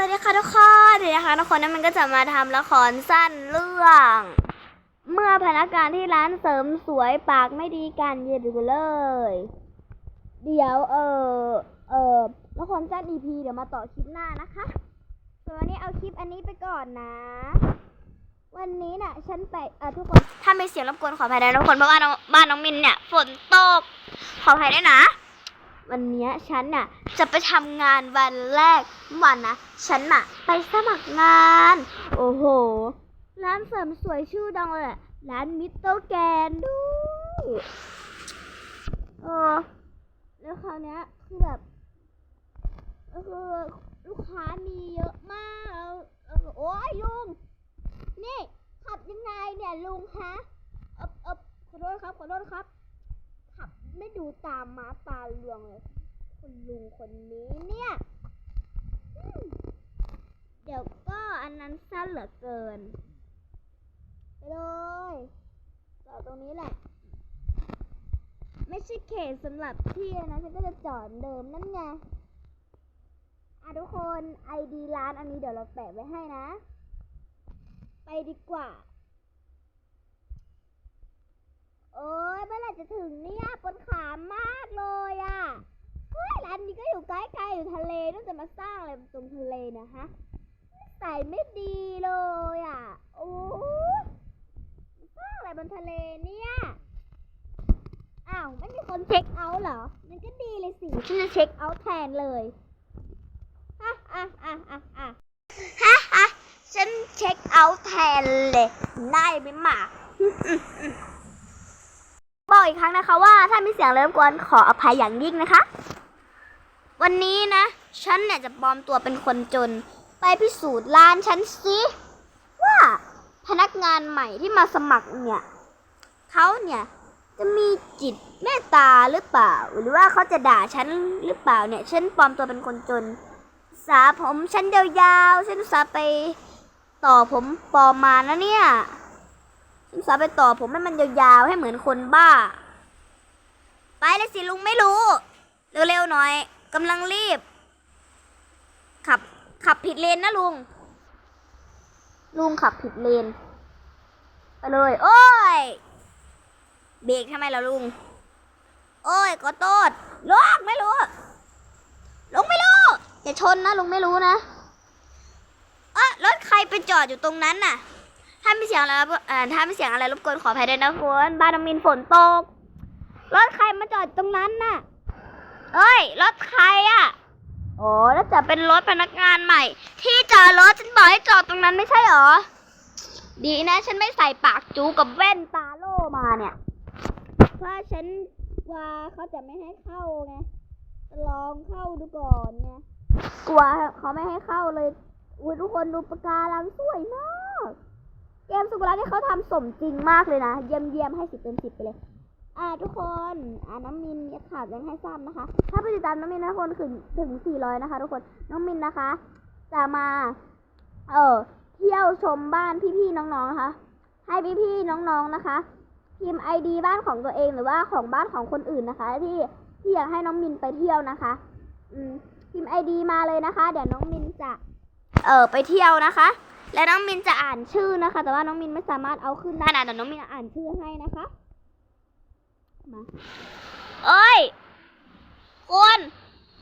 วัสดีค่ะทุกคนเดี๋ยวนะคะทุกคนนั้นมันก็จะมาทำละครสั้นเรื่อง เมื่อพนักงานที่ร้านเสริมสวยปากไม่ดีกันเย็บไปเลย เดี๋ยวเออเออละครสั้น EP เดี๋ยวมาต่อคลิปหน้านะคะส่วนวันนี้เอาคลิปอันนี้ไปก่อนนะ วันนี้น่ะ ฉันไปเออทุกคนถ้ามีเสียงรบกวนขออภัยด้วยนะทุกคนเพราะว่าน้องบ้านน้องมินเนี่ยฝนตกขออภัยด้วยนะ วันนี้ฉันน่ะจะไปทำงานวันแรกวันนะฉันน่ะไปสมัครงาน โอ้โห ร้านเสริมสวยชื่อดังเลยร้านมิสเตอร์แกนด้วยเออแล้วคราวนี้คือแบบก็คือลูกค้ามีเยอะมากแล้วโอ้ยลุง นี่ขับยังไงเนี่ยลุงคะเอบเอบขอโทษครับ ขอโทษครับ ไม่ดูตามม้าตาเรืองเลยคุณลุงคนนี้เนี่ยเดี๋ยวก็อันนั้นสั้นเหลือเกิน ไปเลยจอดตรงนี้แหละ ไม่ใช่เขตสำหรับที่นะฉันก็จะจอดเดิมนั่นไงอะทุกคนไอดีร้านอันนี้เดี๋ยวเราแปะไว้ให้นะ ไปดีกว่า โอ้ยเมื่อไหร่จะถึงเนี่ยปวดขามากเลยอะ่ะเฮ้ยร้านนี้ก็อยู่ใกล้ๆอยู่ทะเลต้องจะมาสร้างอะไรตรงทะเลเนะฮะใส่ไม่ดีเลยอะ่ะโอ้ยสร้างอะไรบนทะเลเนี่ยอ้าวไม่มีคนเช็คเอาท์เหรอ มันก็ดีเลยสิฉันจะเช็คเอาท์แทนเลยอะอะอะอะอะฮะฮะฉันเช็คเอาท์แทนเลยได้ไหมหมา บอกอีกครั้งนะคะว่าถ้ามีเสียงเรบกวนขออภัยอย่างยิ่งนะคะ วันนี้นะ ฉันเนี่ยจะปลอมตัวเป็นคนจน ไปพิสูจน์ร้านฉันสิว่าพนักงานใหม่ที่มาสมัครเนี่ยเขาเนี่ยจะมีจิตเมตตาหรือเปล่า หรือว่าเขาจะด่าฉันหรือเปล่าเนี่ย ฉันปลอมตัวเป็นคนจน สาผมฉันยาวๆฉันสาไปต่อผมปลอมมานะเนี่ย ฉันสาไปต่อผมให้มันยาวๆให้เหมือนคนบ้า ไปเลยสิลุงไม่รู้ เร็วๆหน่อยกำลังรีบ ขับขับผิดเลนนะลุง ลุงขับผิดเลน ไปเลย โอ้ย เบรกทำไมล่ะลุง โอ้ยขอโทษลุงไม่รู้ ลุงไม่รู้ อย่าชนนะลุงไม่รู้นะเออรถใครไปจอดอยู่ตรงนั้นน่ะ ถ้ามีเสียงอะไรรบเอ่อถ้ามีเสียงอะไรรบกวนขออภัยด้วยนะคุณบ้านน้อมินฝนตก รถใครมาจอดตรงนั้นน่ะ เอ้ย รถใครอะ โอ้แล้วจะเป็นรถพนักงานใหม่ ที่จอดรถฉันบอกให้จอดตรงนั้นไม่ใช่หรอ ดีนะ ฉันไม่ใส่ปากจูกับแว่นตาโล่มาเนี่ย เพราะฉันว่าเขาจะไม่ให้เข้าไง ลองเข้าดูก่อนไง กลัวเขาไม่ให้เข้าเลย อุ้ยทุกคนดูปะการังสวยมาก เกมสุกุระที่เขาทำสมจริงมากเลยนะ เยี่ยมเยี่ยมให้สิบเต็มสิบไปเลย อ่าทุกคนอ่าน้องมินยากขาดยังให้ซ้ำนะคะ ถ้าไปติดตามน้องมินนะทุกคนถึงถึงสี่ร้อยนะคะ ทุกคนน้องมินนะคะ จะมา เออเที่ยวชมบ้านพี่ๆน้องๆนะคะ ให้พี่ๆน้องๆนะคะพิมพ์ไอดีบ้านของตัวเองหรือว่าของบ้านของคนอื่นนะคะ ที่ที่อยากให้น้องมินไปเที่ยวนะคะ อืมพิมพ์ไอดีมาเลยนะคะ เดี๋ยวน้องมินจะ เออไปเที่ยวนะคะ และน้องมินจะอ่านชื่อนะคะ แต่ว่าน้องมินไม่สามารถเอาขึ้นได้นะแต่น้องมินอ่านชื่อให้นะคะมาเอ้ยคุณ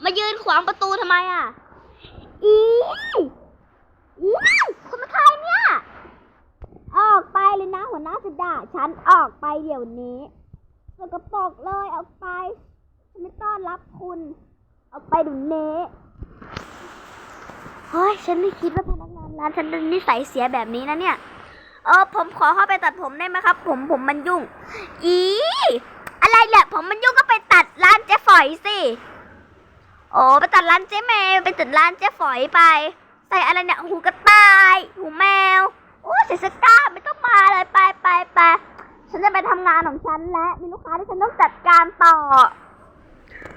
มายืนขวางประตูทำไมอะ อีอีคุณมาใครเนี่ย ออกไปเลยนะ หัวหน้าจะด่าฉันออกไปเดี๋ยวนี้สกปรกเลยออกไปฉันไม่ต้อนรับคุณ ออกไปเดี๋ยวนี้เฮ้ย ฉันไม่คิดว่าพนักงาน ร้านฉันนิสัยเสียแบบนี้นะเนี่ยเออผมขอเข้าไปตัดผมได้ไหมครับ ผมผมมันยุ่ง อีอะไรแหละ ผมมันยุ่งก็ไปตัดร้านเจ๊ฝอยสิโอ้ไปตัดร้านเจ๊แมวไปตัดร้านเจ๊ฝอยไป ใส่อะไรเนี่ยหูกระต่าย หูแมวโอ้ใส่สก้าไม่ต้องมาเลยไปไปไปฉันจะไปทำงานของฉันและมีลูกค้าที่ฉันต้องจัดการต่อ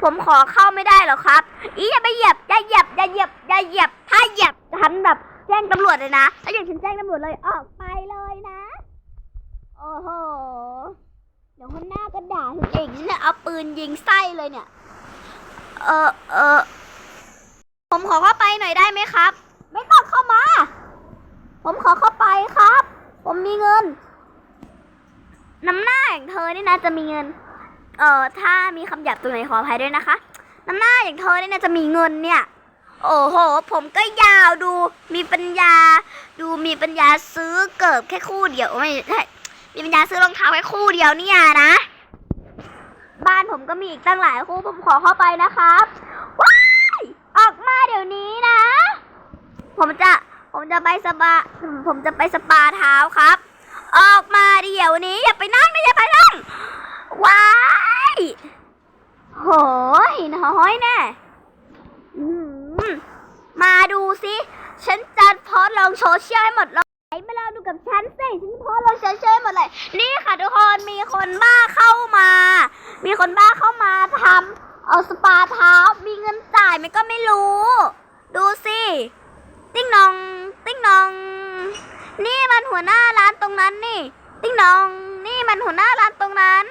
ผมขอเข้าไม่ได้หรอครับ อีอย่าไปเหยียบอย่าเหยียบอย่าเหยียบอย่าเหยียบถ้าเหยียบฉันแบบ แจ้งตำรวจเลยนะถ้าอย่างฉันแจ้งตำรวจเลยออกไปเลยนะ โอ้โห เดี๋ยวคนหน้าก็ด่าฉันเองฉันจะเอาปืนยิงไส้เลยเนี่ย เออเออผมขอเข้าไปหน่อยได้ไหมครับ ไม่ต้องเข้ามา ผมขอเข้าไปครับ ผมมีเงิน น้ำหน้าอย่างเธอนี่นะจะมีเงิน เอ่อ ถ้ามีคำหยาบตรงไหนขออภัยด้วยนะคะ น้ำหน้าอย่างเธอนี่นะจะมีเงินเนี่ย โอ้โห ผมก็ยาวดูมีปัญญา ดูมีปัญญาซื้อเกิบแค่คู่เดียวไม่ใช่มีปัญญาซื้อรองเท้าแค่คู่เดียวเนี่ยนะ บ้านผมก็มีอีกตั้งหลายคู่ผมขอเข้าไปนะครับว้ายออกมาเดี๋ยวนี้นะ ผมจะผมจะไปสปาผมจะไปสปาเท้าครับ ออกมาเดี๋ยวนี้ อย่าไปนั่งนะอย่าไปนั่งว้ายโหยน้อยแน่ มาดูสิฉันจะโพสลงโซเชียลให้หมดเลยไหนมาลองดูกับฉันสิฉันโพสลงโซเชียลให้หมดเลย นี่ค่ะทุกคนมีคนบ้าเข้ามา มีคนบ้าเข้ามาทำเอาสปาเท้ามีเงินจ่ายมันก็ไม่รู้ ดูสิติ๊งนอง ติ๊งนอง นี่มันหัวหน้าร้านตรงนั้นนี่ ติ๊งนอง นี่มันหัวหน้าร้านตรงนั้น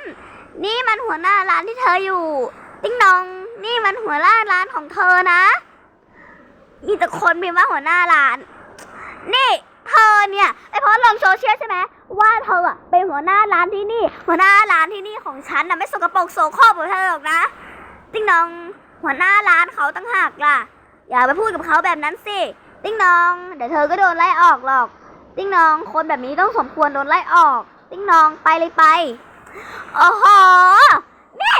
นี่มันหัวหน้าร้านที่เธออยู่ ติ๊งนอง นี่มันหัวหน้าร้านของเธอนะ มีแต่คนพิมพ์ว่าหัวหน้าร้าน นี่เธอเนี่ยไอโพสต์ลงโซเชียลใช่ไหมว่าเธออะเป็นหัวหน้าร้านที่นี่ หัวหน้าร้านที่นี่ของฉันนะไม่สกปรกโสโครกเหมือนเธอหรอกนะติ๊งนองหัวหน้าร้านเขาตั้งหากล่ะ อย่าไปพูดกับเขาแบบนั้นสิติ๊งนอง เดี๋ยวเธอก็โดนไล่ออกหรอก ติ๊งนองคนแบบนี้ต้องสมควรโดนไล่ออก ติ๊งนองไปเลยไปโอ้โห นี่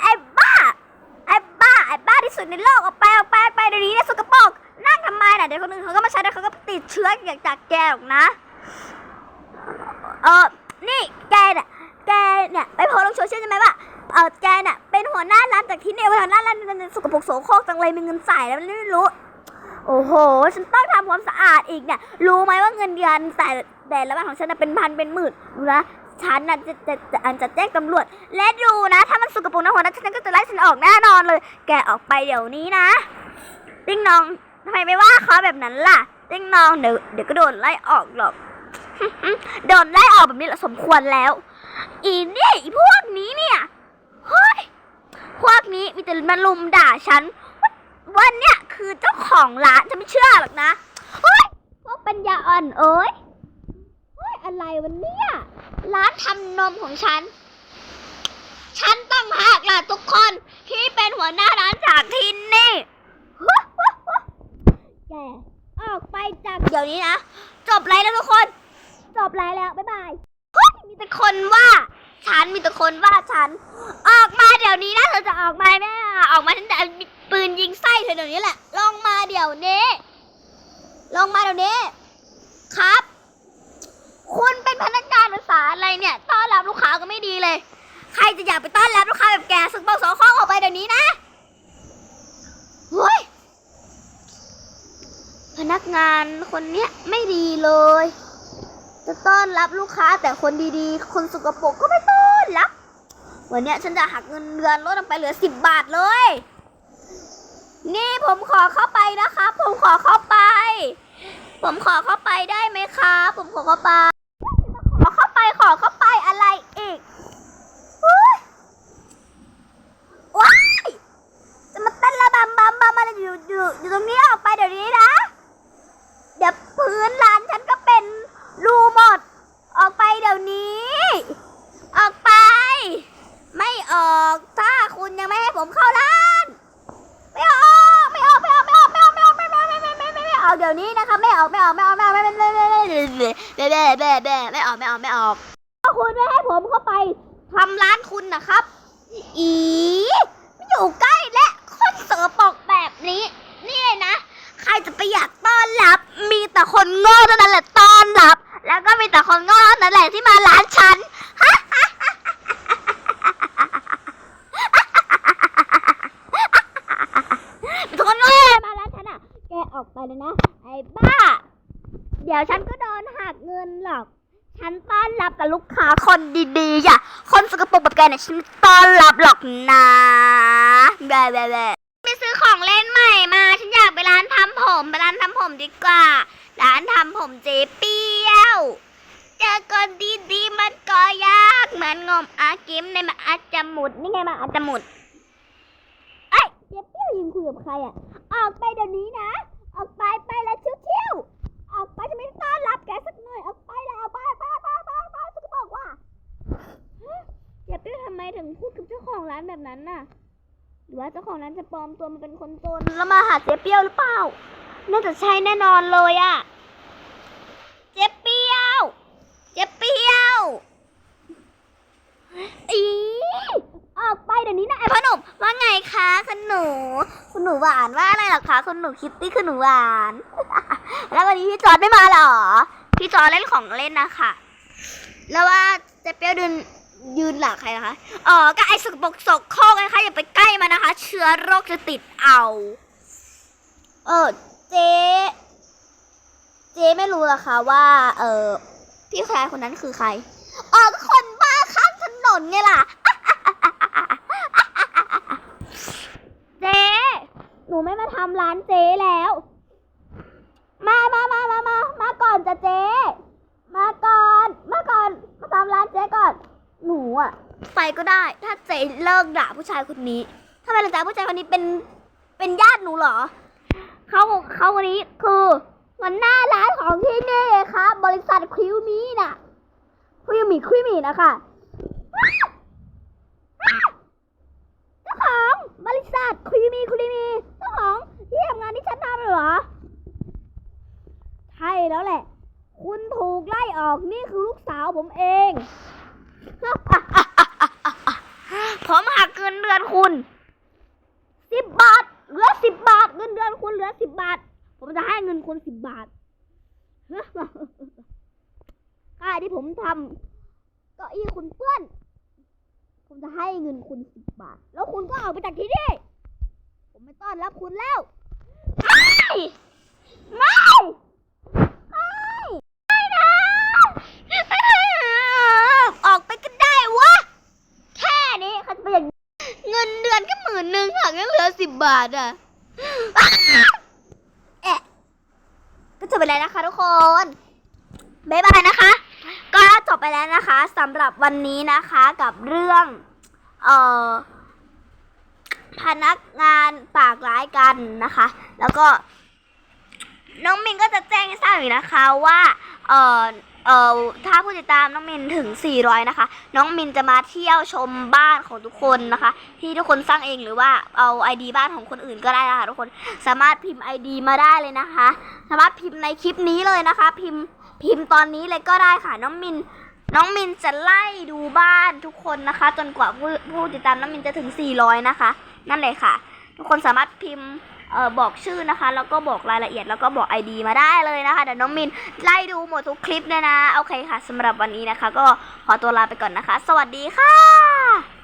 ไอ้บ้า ไอ้บ้าไอ้บ้าที่สุดในโลกออกไปออกไปไปเดี๋ยวนี้นะสกปรกนั่งทำไมน่ะเดี๋ยวคนอื่นเขาก็มาใช้แล้วเขาก็ติดเชื้ออย่างจากแกหรอกนะเออนี่แกเนี่ยแกเนี่ยไปโพลงโซเชียลใช่ไหมว่าเออแกเนี่ยเป็นหัวหน้าร้านจากที่เนี่ยหัวหน้าร้านมันสกปรกโสโครกจังเลยมีเงินจ่แล้วไม่รู้ โอ้โห ฉันต้องทำความสะอาดอีกเนี่ยรู้ไหมว่าเงินเดือนแต่แต่ละวันของฉันน่ะเป็นพันเป็นหมื่นดูนะ ฉันน่ะจะจะจะอันจะแจ้งตำรวจ และดูนะ ถ้ามันสกปรกนะหัวน้าฉันก็จะไล่ฉันออกแน่นอนเลย แกออกไปเดี๋ยวนี้นะ ติ๊งนองทำไมไม่ว่าเขาแบบนั้นล่ะ ติ๊งนองเดี๋ยวเดี๋ยวก็โดนไล่ออกหรอก โดนไล่ออกแบบนี้แหละสมควรแล้ว อีนี่อีพวกนี้เนี่ยเฮ้ยพวกนี้มีแต่มาลุมด่าฉันว่าเนี่ยคือเจ้าของร้านฉันไม่เชื่อหรอกนะเฮ้ยพวกปัญญาอ่อนเอ้ยเฮ้ยอะไรวันเนี้ย ร้านทำนมของฉัน ฉันต้องหักล่ะทุกคนที่เป็นหัวหน้าร้านจากที่นี่แกออกไปจากเดี๋ยวนี้นะ จบไลฟ์แล้วทุกคน จบไลฟ์แล้ว บ๊ายบาย มีแต่คนว่า ฉันมีแต่คนว่าฉัน ออกมาเดี๋ยวนี้นะเธอจะออกมาไหมอะออกมาฉันจะเอาปืนยิงไส้เธอเดี๋ยวนี้แหละ ลงมาเดี๋ยวนี้ ลงมาเดี๋ยวนี้ ครับ คุณเป็นพนักงานภาษาอะไรเนี่ยต้อนรับลูกค้าก็ไม่ดีเลย ใครจะอยากไปต้อนรับลูกค้าแบบแกสึกเบาสองข้อออกไปเดี๋ยวนี้นะเฮ้ยพนักงานคนเนี้ยไม่ดีเลย จะต้อนรับลูกค้าแต่คนดีๆ คนสกปรกก็ไม่ต้อนรับ วันเนี้ยฉันจะหักเงินเดือนลดลงไปเหลือสิบบาทเลย นี่ผมขอเข้าไปนะคะ ผมขอเข้าไป ผมขอเข้าไปได้ไหมคะ ผมขอเข้าไป ขอเข้าไปขอเข้าไปอะไรอีกอุ๊ยว้ายจะมาเต้นระบำบำบำ อยู่อยู่อยู่ตรงนี้ออกไปเดี๋ยวนี้นะ เดี๋ยวพื้นร้านฉันก็เป็นรูหมด ออกไปเดี๋ยวนี้ ออกไป ไม่ออกถ้าคุณยังไม่ให้ผมเข้าร้านไม่ออกไม่ออกไม่ออกไม่ออกไม่ออกไม่ออกไม่ออกไม่ไม่ไม่ไม่ไม่ออกเดี๋ยวนี้นะคะไม่ออกไม่ออกไม่ออกไม่ออกไม่ไม่ไม่ไม่ไม่ไม่ไม่ไม่ไม่ออกไม่ออกไม่ออกถ้าคุณไม่ให้ผมเข้าไปทำร้านคุณนะครับ อี ไม่อยู่ใกล้และคนเสือปรก นี้นี่นะ ใครจะไปอยากต้อนรับ มีแต่คนโง่เท่านั้นแหละต้อนรับ แล้วก็มีแต่คนโง่เท่านั้นแหละที่มาร้านฉันคนโง่มาร้านฉันอะ แกออกไปเลยนะ ไอ้บ้า เดี๋ยวฉันก็โดนหักเงินหรอก ฉันต้อนรับกับลูกค้าคนดีๆอย่าคนสกปรกแบบแกเนี่ยฉันไม่ต้อนรับหรอกนะแบะแบะ ร้านทำผมไปร้านทำผมดีกว่า ร้านทำผมเจ๊เปี้ยวเจอคนดีดีมันก็ยากเหมือนงมอากิมในมาอาจหมุดนี่ไงมาอาจหมุดไอ้เจ๊เปี้ยวยิงคุยกับใครอะ ออกไปเดี๋ยวนี้นะ ออกไปไปแล้วเชี่ยวๆออกไปจะไม่ต้อนรับแกสักหน่อยออกไปแล้วออกไปไปไปไปไปฉันบอกว่าเจ๊เปี้ยวทำไมถึงพูดกับเจ้าของร้านแบบนั้นน่ะ รือว่าเจ้าของนั้นจะปลอมตัวมาเป็นคนจนแล้วมาหาเจ๊เปี้ยวหรือเปล่า น่าจะใช่แน่นอนเลยอะเจ๊เปี้ยว เจ๊เปี้ยวอีออกไปเดี๋ยวนี้นะไอ้พ่อหนุ่มว่าไงคะคุณหนู คุณหนูหวานว่าอะไรหรอคะคุณหนูคิตตี้คุณหนูหวาน แล้ววันนี้พี่จอร์ดไม่มาหรอ พี่จอร์ดเล่นของเล่นนะคะแล้วว่าเจ๊เปี้ยวเดิน ยืนหลักใครนะคะอ๋อก็ไอ้สกปรกสกโครกนะคะอย่าไปใกล้มันนะคะ เชื้อโรคจะติดเอา เออเจ๊เจ๊ไม่รู้หรอคะว่า เออพี่ชายคนนั้นคือใครอ๋อคนบ้าข้างถนนไงล่ะเจ๊หนูไม่มาทำร้านเจ๊แล้ว มามามามามามาก่อนจ้ะเจ๊มาก่อน มาก่อน มาทำร้านเจ๊ก่อน หนูอะไปก็ได้ ถ้าเจ๊เลิกด่าผู้ชายคนนี้ทำไมล่ะจ๊ะผู้ชายคนนี้เป็นเป็นญาติหนูเหรอเขาเขาคนนี้คือมันหน้าร้านของที่นี่ครับ บริษัทคริวมีน่ะคริวมีคริวมีนะคะเจ้าของบริษัทคริวมีคริวมีเจ้าของที่ทำงานที่ฉันทำเหรอใช่แล้วแหละ คุณถูกไล่ออกนี่คือลูกสาวผมเอง ผมหักเงินเดือนคุณสิบบาทเหลือสิบบาท เงินเดือนคุณเหลือสิบบาท ผมจะให้เงินคุณสิบบาทค่าที่ผมทำก็อี้คุณเพื่อน ผมจะให้เงินคุณสิบบาท แล้วคุณก็ออกไปจากที่นี่ผมไม่ต้อนรับคุณแล้ว ไม่ไม่ไม่นะ ออกไปก็ได้วะ แค่นี้เขาจะไปอย่างเงินเดือนก็หมื่นหนึ่งหักยังเหลือ สิบบาทอะเอะก็จบไปแล้วนะคะทุกคนบ๊ายบายนะคะ ก็จบไปแล้วนะคะสำหรับวันนี้นะคะกับเรื่องเอ่อพนักงานปากร้ายกันนะคะ แล้วก็ น้องมินก็จะแจ้งให้ทราบอีกนะคะว่า เอ่อ เอ่อถ้าผู้ติดตามน้องมินถึง 400 นะคะ น้องมินจะมาเที่ยวชมบ้านของทุกคนนะคะ ที่ทุกคนสร้างเองหรือว่าเอา ID บ้านของคนอื่นก็ได้นะคะทุกคนสามารถพิมพ์ ID มาได้เลยนะคะ สามารถพิมพ์ในคลิปนี้เลยนะคะ พิมพ์พิมพ์ตอนนี้เลยก็ได้ค่ะ น้องมินน้องมินจะไล่ดูบ้านทุกคนนะคะ จนกว่าผู้ผู้ติดตามน้องมินจะถึง 400 นะคะ นั่นเลยค่ะ ทุกคนสามารถพิมพ์ บอกชื่อนะคะ แล้วก็บอกรายละเอียดแล้วก็บอก ID มาได้เลยนะคะเดี๋ยวน้องมินไล่ดูหมดทุกคลิปเลยนะ โอเคค่ะสำหรับวันนี้นะคะ ก็ขอตัวลาไปก่อนนะคะ สวัสดีค่ะ